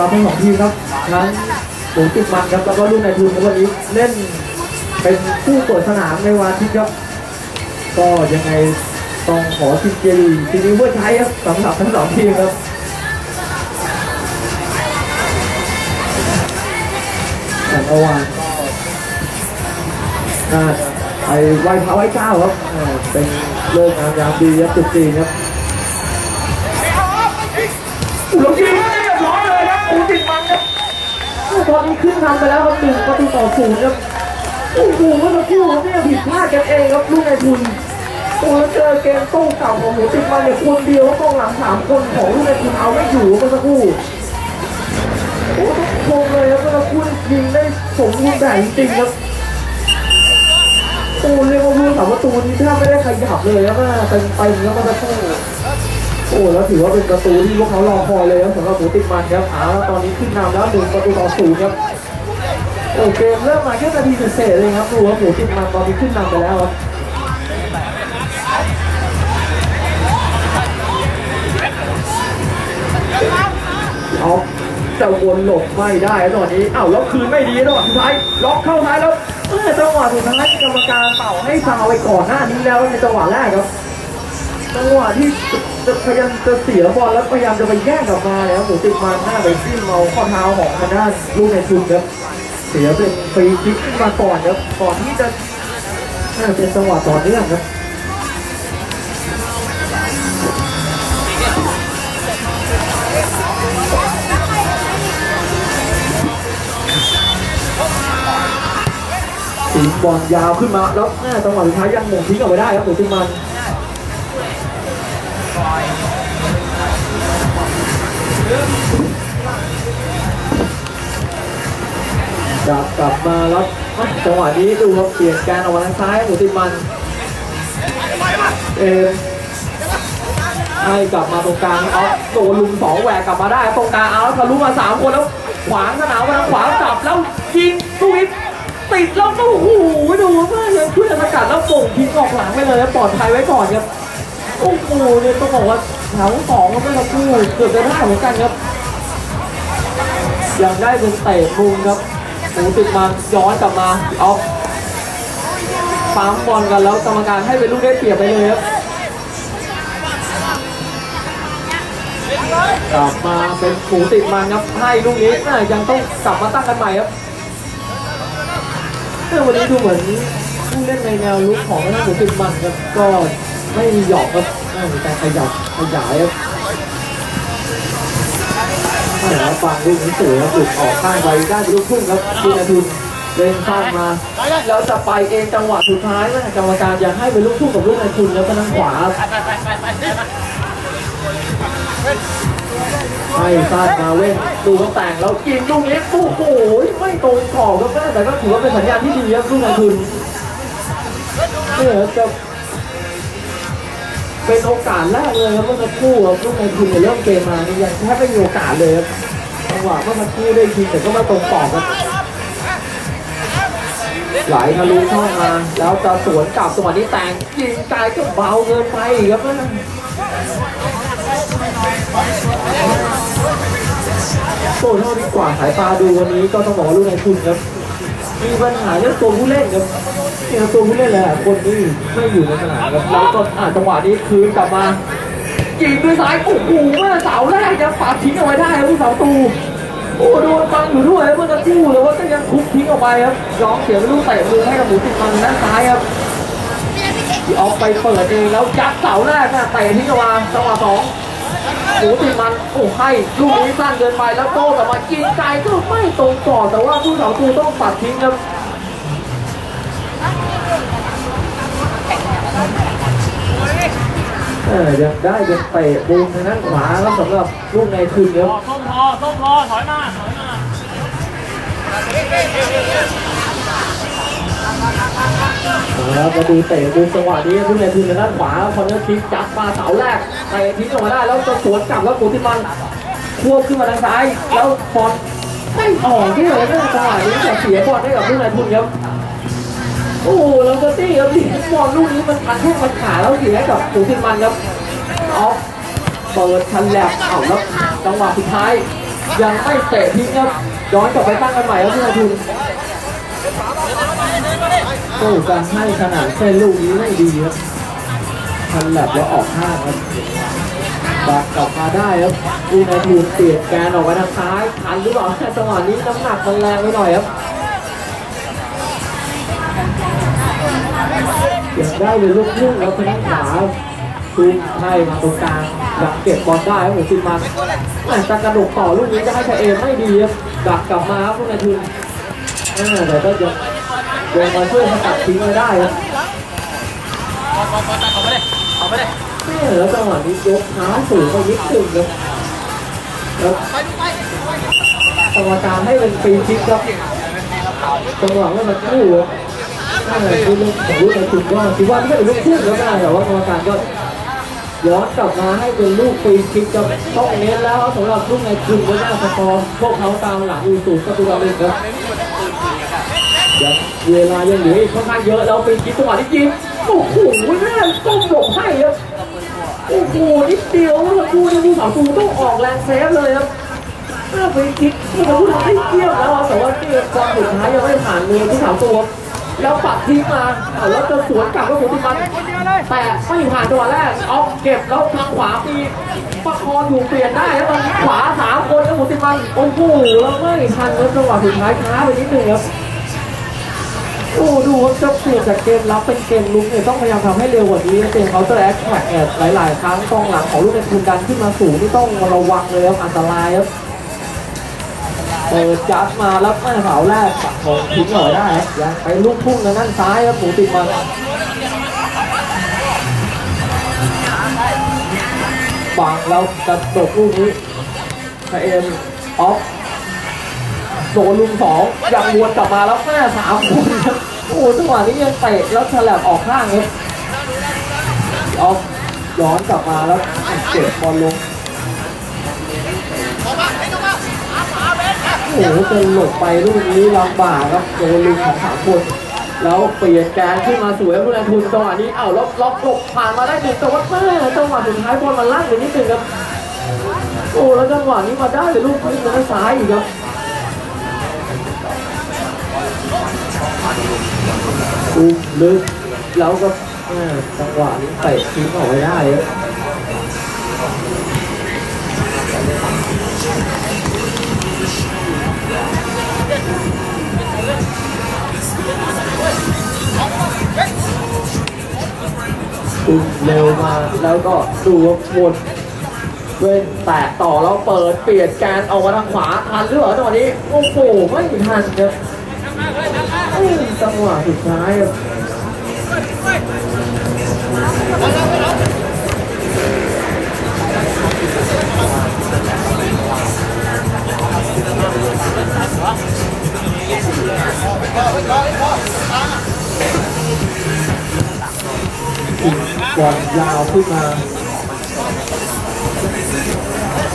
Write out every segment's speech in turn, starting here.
รับทั้งสองทีมครับทั้งปูติดมันครับแล้วก็ลูกในทุนในวันนี้เล่นเป็นผู้เปิดสนามในวันอาทิตย์ครับ ก็ยังไงต้องขอทีมเจลีทีนี้เพื่อใช้ครับสำหรับทั้งสองทีมครับแต่เมื่อวานก็น่าจะไปไหว้พระไหว้เจ้าครับเออเป็นเลิกงามยามดีครับจุดจีนครับ ตอนนี้ขึ้นนำไปแล้วครับหนึ่งประตูต่อศูนย์ครับโอ้โหเมื่อสักครู่เนี่ยผิดพลาดกันเองครับลูกในทุนโอ้แล้วเจอเกมโต้เก่าของหมูติดมันเนี่ยคนเดียวกองหลังสามคนของลูกในทุนเอาไม่อยู่เมื่อสักครู่โอ้ต้องชมเลยครับเมื่อสักครู่ยิงได้สมบูรณ์แบบจริงครับโอ้เรียกว่าผู้สามประตูนี้ถ้าไม่ได้ขยับเลยครับเต็มไปครับเมื่อสักครู่โอ้แล้วถือว่าเป็นประตูที่พวกเขารอคอยเลยครับสำหรับหมูติดมันครับเอาวตอนนี้ขึ้นนำแล้วหนึ่งประตูต่อศูนย์ครับ โอ้เกมเริ่มมาแค่นาทีเศษเลยครับดูว่าหมูติดมันตอนนี้ขึ้นนำไปแล้วครับเอาจะวนหลบไม่ได้ตอนนี้อ้าวแล้วคืนไม่ดีจังหวสุดท้ายล็อกเข้าท้ายแล้วเออจังหวะสุดท้ายกรรมการเป่าให้ฟาวไปก่อนหน้านี้แล้วในจังหวะแรกครับจังหวะที่จะพยายามจะเสียบอลแล้วพยายามจะไปแย่งกลับมาแล้วหมูติดมันหน้าไปจิ้มเอาข้อเท้าของทางด้านลูกในทุนครับ เสียเป็นฟรีคิกขึ้นมาก่อนครับก่อนที่จะน่าเป็นจังหวะต่อเนื่องครับสิงบอลยาวขึ้นมาแล้วแม่จังหวะสุดท้ายยังหม่งทิ้งเอาไว้ได้ครับหมูติมัน กลับกลับมาแล้วจังหวะนี้ดูครับเปลี่ยนการออกมาทางซ้ายหมูติดมันเอมให้กลับมาตรงกลางเอาโดนลุมสองแหวกกลับมาได้ตรงกลางเอาแล้วทะลุมาสามคนแล้วขวางสนามมาทางขวาจับแล้วยิงลูกนี้ติดแล้วก็โอ้โหดูมากเลยเพื่อนสกัดแล้วส่งทิ้งออกหลังไปเลยแล้วปลอดภัยไว้ก่อนครับโอ้โหเนี่ยต้องบอกว่าแถวสองก็ไม่ทั้งคู่เกือบจะได้เหมือนกันครับยังได้เป็นเตะมุมครับ หมูติดมาย้อนกลับมาเอาปั๊มบอลกันแล้วกรรมการให้เป็นลูกได้เปรียบไปเลยครับกลับมาเป็นหมูติดมันครับให้ลูกนี้น่ายังต้องกลับมาตั้งกันใหม่ครับแต่วันนี้ดูเหมือนผู้เล่นในแนวลุกของทางด้าหมูติดมันครับก็ไม่มีหยอกครับน่ามีการขยับขยายครับ ฟังลูกนี้สวยครับหลุดออกข้างไปได้เป็นลูกทุ่งครับคุณอาทุนเล่นข้างมาแล้วจะไปเองจังหวะสุดท้ายนะกรรมการอยากให้เป็นลูกทุ่งกับลูกอาทุนแล้วก็ทางขวาให้สั้นมาเว้นดูเขาแต่งแล้วยิงลูกนี้โอ้โหไม่ตรงขอบครับแม่แต่ก็ถือว่าเป็นสัญญาณที่ดีครับลูกอาทุนเนี่ยจะเป็นโอกาสแรกเลยครับเมื่อสักครู่ครับลูกอาทุนเนี่ยเริ่มเกมมานี่ยังแทบไม่มีโอกาสเลยครับ จังหวะเมื่อสักครู่ได้ยิงแต่ก็ไม่ตรงกรอบครับไหลทะลุเข้ามา แล้วจะสวนกลับจังหวะนี้แตงยิงไกลก็เบาเกินไปอีกครับนั่นโอ้เท่าที่กว่าสายตาดูวันนี้ก็ต้องบอกว่าลูกในทุนครับมีปัญหาเรื่องตัวผู้เล่นครับเนี่ยตัวผู้เล่นหลายคนนี่ไม่อยู่ในสนามครับแล้วก็อ่าจังหวะนี้คืนกลับมา ยิงด้วยซ้ายโอ้โหเมื่อเสาแรกจะปัดทิ้งเอาไว้ได้ครับผู้เสาตูโอ้โดนฟังอยู่ด้วยเมื่อสักครู่แล้วว่าก็ยังคุกทิ้งออกไปครับยอมเสียเป็นลูกเตะมือให้กับหมูติดมันด้านซ้ายครับที่ออกไปเปิดเองแล้วยัดเสาแรกนะเตะทิ้งออกมาจังหวะสองหมูติดมันโอ้ให้ลูกนี้สั้นเกินไปแล้วโต้กลับมากินไกลก็ไม่ตรงต่อแต่ว่าผู้สาวตูต้องปัดทิ้งครับ ยังได้ยังเตะบูมทางด้านขวาครับสำหรับลูกในคืนครับส้มพอส้มพอถอยมาถอยมาแล้วมาดูเตะบูมจังหวะนี้ลูกในคืนทางด้านขวาคอนเนอร์คิกจับมาเสาแรกเตะทิ้งออกมาได้แล้วจะสวนกลับแล้วหมูติมันควบขึ้นมาทางซ้ายแล้วบอลไม่ออกที่เลยนะจังหวะนี้แต่เสียบอลให้กับลูกในทุนครับ โอ้โหแล้วก็ตี้ครับที่บอลลูกนี้มันพันแข้งมันขาแล้วเสียให้กับสูติมันครับออฟเปิดชันแลบเอาแล้วจังหวะสุดท้าย ยังไม่เตะทิ้งครับย้อนกลับไปตั้งกันใหม่ครับลูกนาทุนโอ้การให้ขนาดเส้นลูกนี้ไม่ดีครับชันแลบแล้วออกข้างครับบักกลับมาได้ครับดูนาทีเปลี่ยนแกนออกไปทางซ้ายทันหรือเปล่าต่จังหวะนี้น้ำหนักมันแรงไปหน่อยครับ เก็บได้เลยลูกพุ่งแล้วทางด้านขวาซูมให้มาตรงกลางอยากเก็บบอลได้ครับหมูซิมันแต่จะกระดดต่อลูกนี้จะให้ชาเอไม่ดีครับดักกลับมาครับลูกนาทีอ่าแต่ก็ยังยังมาช่วยสกัดทิ้งไว้ได้ครับบอลบอลบอลเอาไปเลยเอาไปเลยแล้วจังหวะนี้ยกเท้าสูงไปนิดนึงครับแล้วกรรมการให้เป็นฟรีคิกครับจังหวะว่ามันคู่ครับถ้ คือเรื่องของลูกในคุณก็คิดว่าไม่ใช่เป็นลูกคู่แล้วนะแต่ว่ากรรมการก็ย้อนกลับมาให้เป็นลูกฟรีคิกครับต้องเน้นแล้วสำหรับลูกในคุณก็น่าสกอร์พวกเขาตามหลังอูสูประตูต่อหนึ่งครับยังเวลายังเหลืออีกค่อนข้างเยอะแล้วฟรีคิกจังหวะนี้ยิงโอ้โหน่าก้มหลบให้ครับโอ้โหนิดเดียวเมื่อคู่นี้ผู้สาวตูต้องออกแรงเซฟเลยครับถ้าไปคิดผู้สาวตูทำได้เที่ยวแล้วแต่ว่าที่บอลสุดท้ายยังไม่ผ่านมือผู้สาวตู แล้วปัดทิ้งมาแล้วจะสวนกลับก็สวนที่มันแต่ไม่ผ่านจังหวะแรกเอาเก็บแล้วทางขวามีประคองอยู่เปลี่ยนได้แล้วตอนนี้ขวาสามคนแล้วหมุนติมันโอ้โหแล้วไม่ทันแล้วจังหวะสุดท้ายช้าไปนิดนึงครับโอ้ดูว่าจะเปลี่ยนจากเกมรับเป็นเกมลุกเนี่ยต้องพยายามทำให้เร็วกว่านี้เกมเขาจะแอคแท็กแอบหลาย ๆ ครั้งกองหลังของลูกในทุนดันขึ้นมาสูงนี่ต้องระวังเลยครับอันตรายครับ เปิดจัดมาแล้วแม่เสาแรกปักธงทิ้งหน่อยได้ยังไปลูกพุ่งทางด้านซ้ายครับหมูติดมันปังแล้วกระโดดลูกนี้ชาเอ็มออฟโดนลุมสองยังวนกลับมาแล้วแม่สามคนโอ้โหจังหวะนี้ยังเตะแล้วฉลับออกข้างครับเอาย้อนกลับมาแล้วเก็บบอลลง โอ้โหจะหลบไปลูกนี้ลำบากครับโดนลุมของสามคนแล้วเปลี่ยนแกนขึ้นมาสวยผู้นทุนจังหวะนี้เอ้าล็อกล็อกหลบผ่านมาได้ถึงแต่ว่าแม่จังหวะสุดท้ายบอลมันลั่นไปนิดนึงครับโอ้แล้วจังหวะนี้มาได้เลยลูกนี้ทางด้าซ้ายอีกครับอุ้มลึกแล้วก็จังหวะนี้เตะทิ้งออกไปได้ครับ อุ้มเร็วมาแล้วก็ดูว่าวนเว้นแตะต่อแล้วเปิดเปลี่ยนแกนออกมาทางขวาทันหรือเปล่าจังหวะนี้โอ้โหไม่ทันครับจังหวะสุดท้ายครับ บอลยาวขึ้นมา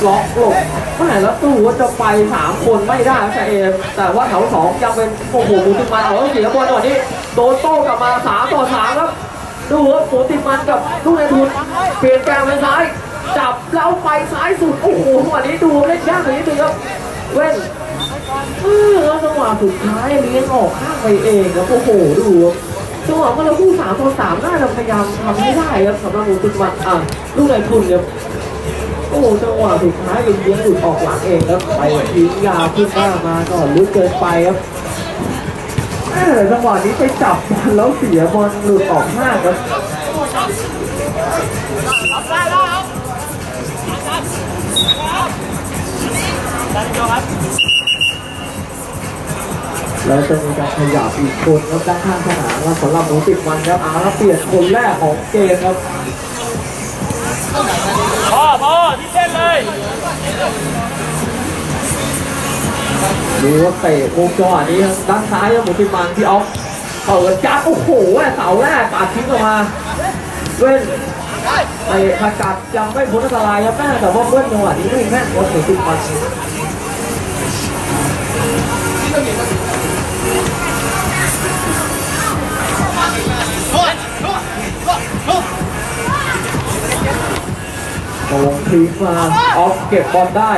ล็อกหลบแม่แล้วตู้ว่าจะไปสามคนไม่ได้แต่เอมแต่ว่าแถวสองยังเป็นโอ้โหมูติดมันเอาแล้วเสียบอลจังหวะนี้โดนโต้กลับมาสามต่อสามครับดูครับหมูติดมันกับลูกในทุนเปลี่ยนแกนไปซ้าย จับแล้วไปซ้ายสุดโอ้โหจังหวะนี้ดูเล่นยากเลยนิดนึงครับเว้นเออจังหวะสุดท้ายเลี้ยงออกข้างไปเองครับโอ้โหดู จังหวะเมื่อเราคู่สามต่อสามน่าจะพยายามทำให้ได้ครับสำหรับหมูติดมันอะลูกในทุนครับโอ้จังหวะสุดท้ายยังเลี้ยงหลุดออกหลังเองครับไปยิงยาวขึ้นหน้ามาก่อนลึกเกินไปครับจังหวะนี้ไปจับบอลแล้วเสียบอลหลุดออกห้างครับ แล้วจะมีการขยับอีกคนครับด้านข้างสนามครับสำหรับหมูติดมันครับอาแล้วเปลี่ยนคนแรกของเกมครับพ่อพ่อที่เส้นเลยดูว่าเตะมุมจังหวะนี้ครับด้านซ้ายครับหมูติดมันที่ออฟเปิดจัดโอ้โหเสาแรกปาดทิ้งออกมาเว้นเตะขกัดยังไม่พ้นอันตรายครับแม่แต่ว่าเบิ้ลจังหวะนี้ไม่แม่นว่าหมูติดมัน ลงทิ้งมาออฟเก็บบอลได้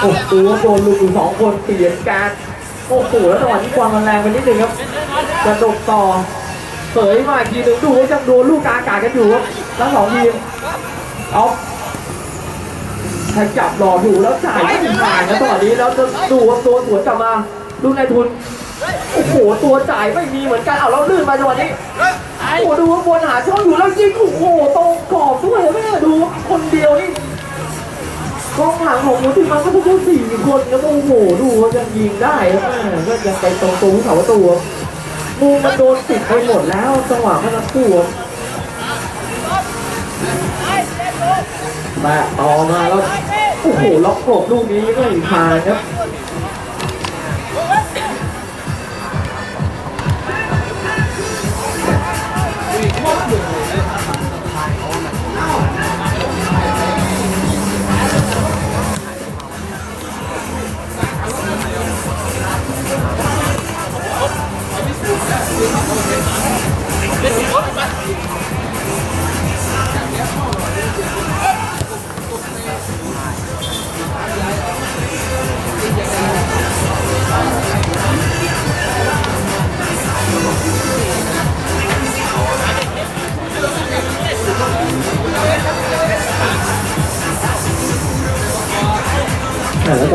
โอ้โหโดนลูกอยู่สองคนเปลี่ยนการโอ้โหแล้วจังหวะนี้ความมันแรงไปนิดนึงครับกระโดดต่อเสยมาอีกทีหนึ่งดูว่าจะโดนลูกกาอากาศกันอยู่ครับทั้งสองทีมเอาใครจับรออยู่แล้วจ่ายไม่ถึงทางนะจังหวะนี้แล้วจะดูว่าตัวสวนกลับมาดูนายทุนโอ้โหตัวจ่ายไม่มีเหมือนกันเอาแล้วลื่นมาจังหวะนี้ โอ้โหดูว่าบนหาช่องอยู่แล้วยิงโอ้โหตรงกรอบด้วยแม่ดูคนเดียวนี่กองหลังของมูทิมันก็ทุกสี่คนแล้วโอ้โหดูว่ายังยิงได้แม่ก็ยังไปตรงตัวเสาประตูครับมูมันโดนติดไปหมดแล้วจังหวะมันตู้ครับแบะต่อมาแล้วโอ้โหล็อกกบลูกนี้ไม่ผ่านครับ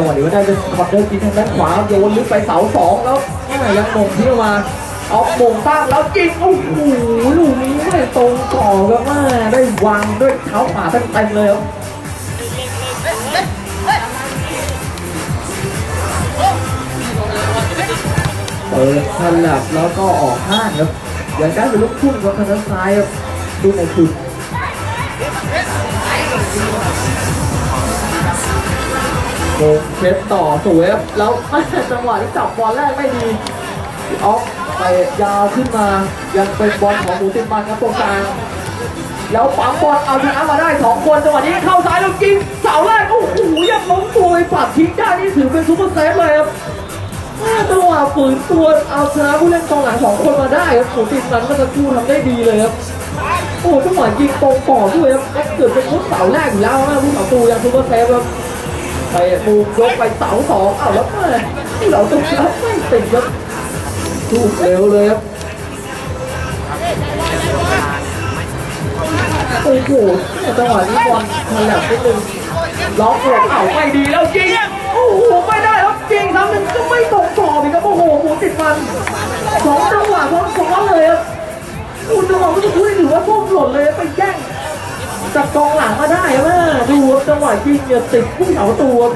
จังหวะนี้ว่าได้เป็นคอร์เดอร์กินทางด้านขวาโยนลึกไปเสาสองแล้วแม่ยังมงที่มาเอามงตั้งแล้วจิงโอ้โหลูกนี้ไม่ตรงก่อบครับแม่ได้วางด้วยเท้าขวาเต็มเลยครับเปิดฉลับแล้วก็ออกข้างครับอย่างได้เป็นลูกทุ่งครับทางด้านซ้ายครับดูในคุณ โเช็ดต่อสวยครับแล้วจังหวะที่จับบอลแรกไม่ดีออฟไปยาวขึ้นมา ยังเป็นบอลของหมูติดมันครับตรงกลางแล้วปั๊มบอลเอาชนะมาได้สองคนจังหวะนี้เข้าซ้ายแล้วยิงเสาแรกโอ้โหยังล้มตัวไปปัดทิ้งได้นี่ถือเป็นซุปเปอร์เซฟเลยครับจังหวะฝืนตัวเอาชนะผู้เล่นกองหลังสองคนมาได้ครับโอ้ติดมันก็จะคู่ทำได้ดีเลยครับโอ้จังหวะยิงตรงปอดด้วยครับเกิดเป็นมุดเสาแรกอยู่แล้วนะผู้เสาตูยังซูเปอร์เซฟครับ ไปมูยกไปเสาสองอ้าวแล้วแม่ที่เราตรงรับไม่ติดครับถูกเร็วเลยครับโอ้โหจังหวะนี้บอลฉลับนิดนึงล็อกหัวเข่าไม่ดีแล้วยิงโอ้โหไม่ได้ครับยิงซ้ำหนึ่งก็ไม่ตรงต่ออีกครับโอ้โหหมูติดมันสองจังหวะซ้อนๆเลยครับดูจังหวะเมื่อสักครู่นี่ถือว่าส้มหล่นเลยไปแย่ง จากกองหลังมาได้แม่ดูจังหวะยิงเนี่ยติดผู้เสาประตูครับ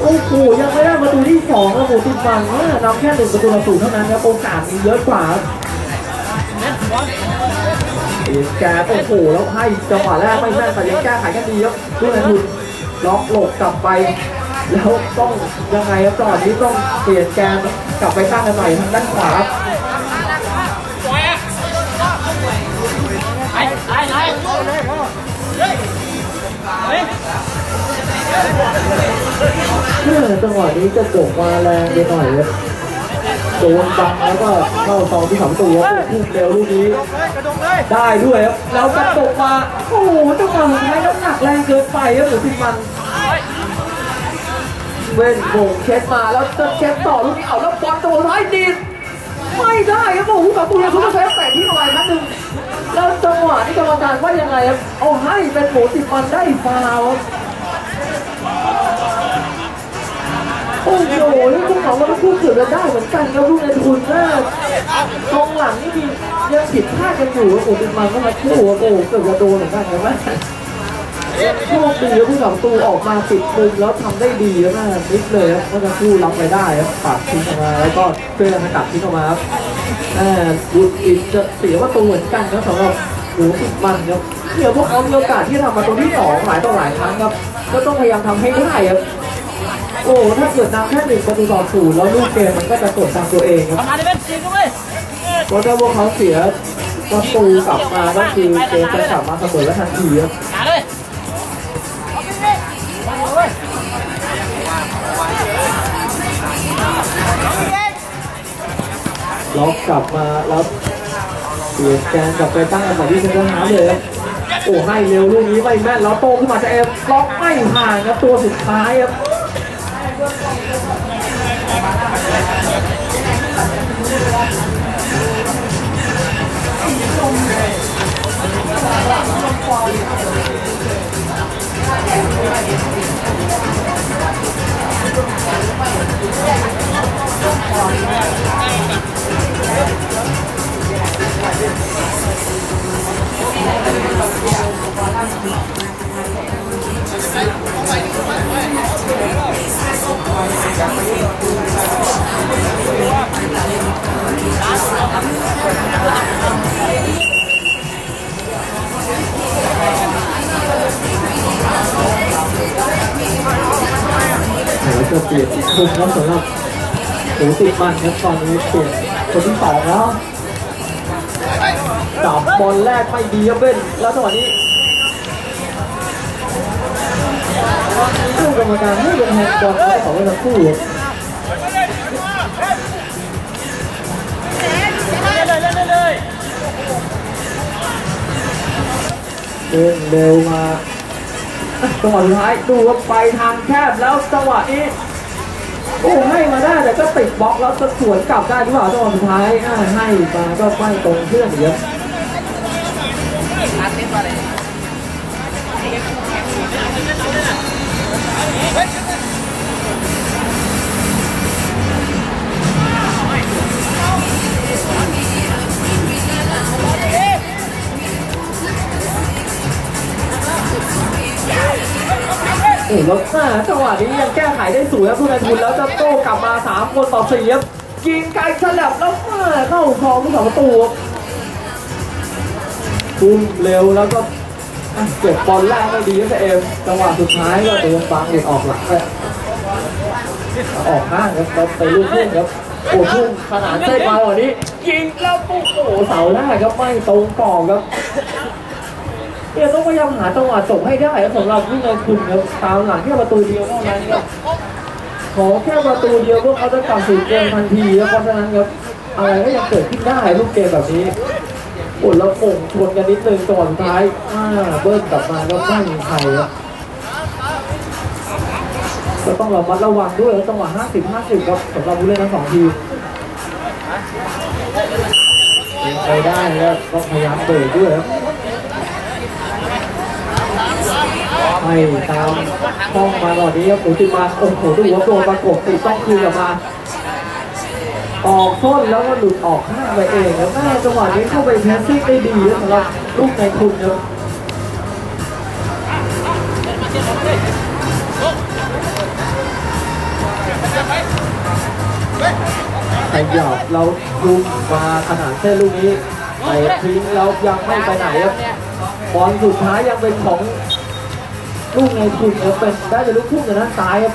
โอ้โหยังไม่ได้ประตูที่สองครับหมูติดมันแม่นำแค่หนึ่งประตูต่อศูนย์เท่านั้นครับโอกาสมีเยอะกว่าเอ็นแกโอ้โหแล้วให้จังหวะแรกไม่แม่นแต่ยังแก้ไขกันดีครับด้วยนะคุณล็อกหลบกลับไป แล้วต้องยังไงครับจังหวะนี้ต้องเปลี่ยนแกนกลับไปตั้งกันใหม่ทางด้านขวาครับ จังหวะนี้จะจบมาแรงไปหน่อยครับโดนบังแล้วก็เข้าซองที่สองตัวพุ่งเร็วลูกนี้กระดงเลยได้ด้วยครับแล้วกระตกมา โอ้โหจังหวะสุดท้ายน้ำหนักแรงเกินไปครับหรือพิมันเว้นโบงเช็ดมาแล้วจะเช็ดต่อลูกนี้เอาแล้วบอลตัวท้ายดีดไม่ได้ครับโอ้โหกับตัวเขาจะใช้แตะที่หน่อยครั้งหนึ่งแล้วจังหวะนี้กรรมการว่ายังไงครับเอาให้เป็นหมูติดมันได้ฟาวครับ โอ้โหนี่พวกเขาก็พูดเกือบจะได้เหมือนกันครับลูกในทุนนะกองหลังนี่มียังผิดพลาดกันอยู่ครับโอ้ติดมันก็มาคู่ครับโอ้เกือบจะโดนเหมือนกันเห็นไหมโชคดีครับผู้สาประตูออกมาปิดมุมแล้วทำได้ดีแล้วนะนิดเลยครับมื่อสักครู่รับไปได้ครับปัดทิ้งออกมาแล้วก็เพื่อนสกัดทิ้งออกมาครับแอ่บุญอินจะเสียประตูเหมือนกันครับสำหรับหมูติดมันครับเดี๋ยวพวกเขามีโอกาสที่ทำประตูที่สองหลายต่อหลายครั้งครับ ก็ต้องพยายามทำให้ได้ครับ โอ้ถ้าเกิดนำแค่หนึ่งประตูต่อศูนย์แล้วลูกเกมมันก็จะกดทางตัวเองครับทำมาได้เป็นจริงด้วยเพราะถ้าพวกเขาเสียประตูกลับมาก็คือเกมจะกลับมาเสมอทันทีครับหาเลยล็อกกลับมาแล้วเปลี่ยนแกนกลับไปตั้งอันดับที่เซนเตอร์ฮาร์ฟเลยครับโอ้ให้เร็วลูกนี้ไม่แม่นแล้วโตขึ้นมาจะเอฟล็อกไม่ห่างครับตัวสุดท้ายครับ แล้ คนครับสำหรับหมูติดมันครับตอนนี้เปลี่ยนคนที่สองแล้วจับบอลแรกไม่ดีครับเบ้นแล้วจังหวะนี้ผู้กรรมการให้ลงแฮนด์บอลให้ของเล่นทั้งคู่เลยเลยเลยเลยเดินเร็วมาจังหวะสุดท้ายดูว่าไปทางแคบแล้วจังหวะนี้ โอ้ให้มาได้แต่ก็ติดบล็อกแล้วสวนกลับได้หรือเปล่าตอนสุดท้ายให้มาก็ไม่ตรงเพื่อนอีกครั แล้วอ่าจังหวะนี้ยังแก้ไขได้สวยครับทุนายทุนแล้วจะโต้กลับมา 3 คนต่อ4ครับยิงไกลฉลับแล้วอ่าเข้าคลองผู้สาประตูครับพุ่งเร็วแล้วก็เก็บบอลแรกไม่ดีครับแต่เอมจังหวะสุดท้ายก็โดนบังเด็กออกหลังไปออกข้างครับไปลูกพุ่งครับโอ้พุ่งขนาดเส้นมาวันนี้ยิงแล้วปุ๊บโอ้โหเสาแรกครับไม่ตรงกรอบครับ เนี่ยต้องพยายามหาจังหวะจบให้ได้ครับสำหรับลูกในคุณครับตามหลังแค่ประตูเดียวเท่านั้นครับขอแค่ประตูเดียวพวกเขาจะกลับสู่เกมทันทีครับเพราะฉะนั้นครับอะไรก็ยังเกิดขึ้นได้ลูกเกมแบบนี้โอ้แล้วโป่งชนกันนิดนึงจังหวะสุดท้ายอ่าเบิ้ลกลับมาแล้วไม่มีใครครับก็ต้องระมัดระวังด้วยครับจังหวะ 50 50ครับสำหรับผู้เล่นทั้งสองทีมยิงไปได้แล้วต้องพยายามเบรกด้วยครับ ไปตามป้องมาก่อนนี้ครับโอ้ติมาโอ้โหดูว่าโดนประกบติดต้องคืนกลับมา ออกส้นแล้วก็หลุดออกข้างไปเองครับแม่จังหวะนี้เข้าไปแพสซิ่งได้ดีสำหรับลูกในทุนครับขยับเราดูมาขนาดเส้นลูกนี้ไปทิ้งแล้วยังไม่ไปไหนครับบอลสุดท้ายยังเป็นของ ลูกในทุนครับเป็นได้จะลูกพุ่งจากด้านซ้ายครับ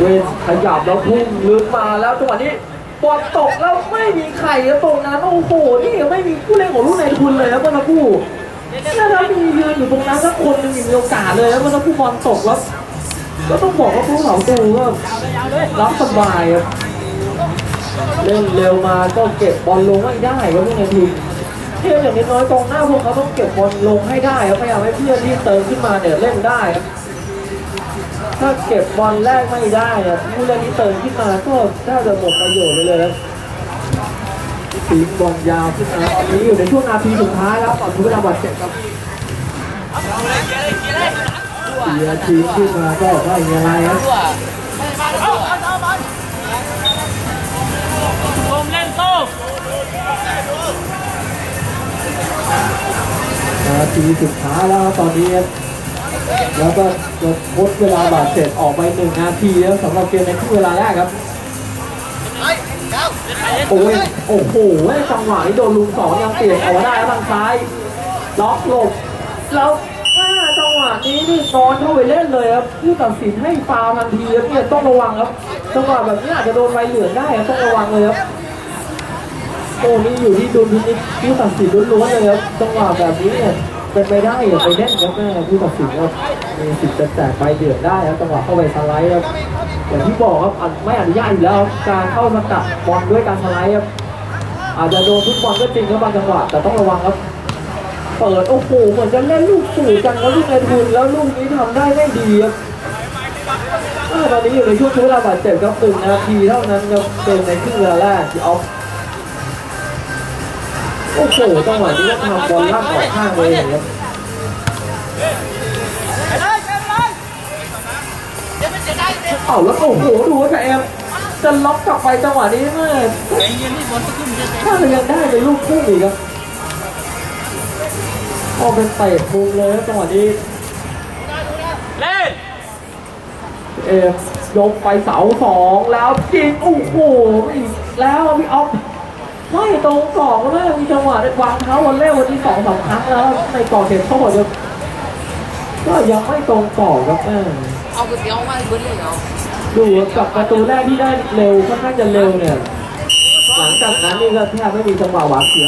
เวนขยับแล้วพุ่งลึกมาแล้วจังหวะนี้บอลตกแล้วไม่มีใครตรงนั้นโอ้โหนี่ไม่มีผู้เล่นของลูกในทุนเลยครับเมื่อสักครู่ถ้าเรามียืนอยู่ตรงนั้นสักคนหนึงมีโอกาสเลยครับเมื่อสักครู่บอลตกแล้วก็ต้องบอกว่าผู้เหล่าตูก็รับสบายครับ เล่นเร็วมาก็เก็บบอลลงไม่ได้ครับลูกในทีมเที่ยอย่างน้อยกองหน้าพวกเขาต้องเก็บบอลลงให้ได้ครับพยายามให้เพื่อนที่เติมขึ้นมาเนี่ยเล่นได้ครับถ้าเก็บบอลแรกไม่ได้เนี่ยผู้เล่นที่เติมขึ้นมาก็น่าจะหมดประโยชน์ไปเลยครับตีบอลยาวขึ้นมาตอนนี้อยู่ในช่วงนาทีสุดท้ายแล้วก่อนทุกเวลาบาดเจ็บครับเสียทีมขึ้นมาก็ไม่มีอะไรครับ นาทีสุดท้ายแล้วครับตอนนี้ครับแล้วก็จะทดเวลาบาดเจ็บออกไปหนึ่งนาทีแล้วสำหรับเกมในครึ่งเวลาแรกครับโอ้ยโอ้โหจังหวะนี้โดนลุงสองยังเปลี่ยนออกมาได้แล้วทางซ้าย ล็อกหลบแล้วอ่าจังหวะนี้นี่นอนเข้าไปเล่นเลยครับผู้ตัดสินให้ฟาวล์ทันทีครับเนี่ยต้องระวังครับจังหวะแบบนี้อาจจะโดนใบเหลืองได้ครับต้องระวังเลยครับ โอ้นี่อยู่ที่ดุลพินิจผู้ตัดสินล้วนๆเลยครับจังหวะแบบนี้เนี่ยเป็นไปได้อย่าไปเล่นครับแม่ผู้ตัดสินครับมีสิทธิ์จะแตกใบเหลืองได้ครับจังหวะเข้าไปสไลด์ครับอย่างที่บอกครับอันไม่อนุญาตอยู่แล้วการเข้ามาตัดบอลด้วยการสไลด์ครับอาจจะโดนทุกบอลก็จริงครับบางจังหวะแต่ต้องระวังครับเปิดโอ้โหเหมือนจะเล่นลูกสู่จังแล้วลูกในทุนแล้วลูกนี้ทำได้ไม่ดีครับตอนนี้อยู่ในช่วงช่วงเวลาบาดเจ็บครับหนึ่งนาทีเท่านั้นครับเกมในครึ่งเวลาแรกที่ออฟ โอ้โหจังหวะนี้ก็ทำบอลล่างออกข้างเลยครับเอ้าแล้วโอ้โหดูว่าแต่แอมจะล็อกกลับไปจังหวะนี้แม่ไอ้เย็นนี่บอลก็ขึ้นเยอะถ้าจะยังได้เป็นลูกพุ่งอีกครับโอ้เป็นเตะพุงเลยจังหวะนี้เล่นเอมยกไปเสาสองแล้วยิงโอ้โหอีกแล้วพี่ออฟ ไม่ตรงสองเลยมีจังหวะได้วางเท้าวันเล่วันที่สองสามครั้งแล้วในก่อเขตโทษครับก็ยังไม่ตรงต่อครับแม่เอาก๋วยเตี๋ยวมาเบิ้ลเลยเหรอดูกับประตูแรกที่ได้เร็วค่อนข้างจะเร็วเนี่ย หลังจากนั้นนี่ก็แทบไม่มีจังหวะหวาดเสียว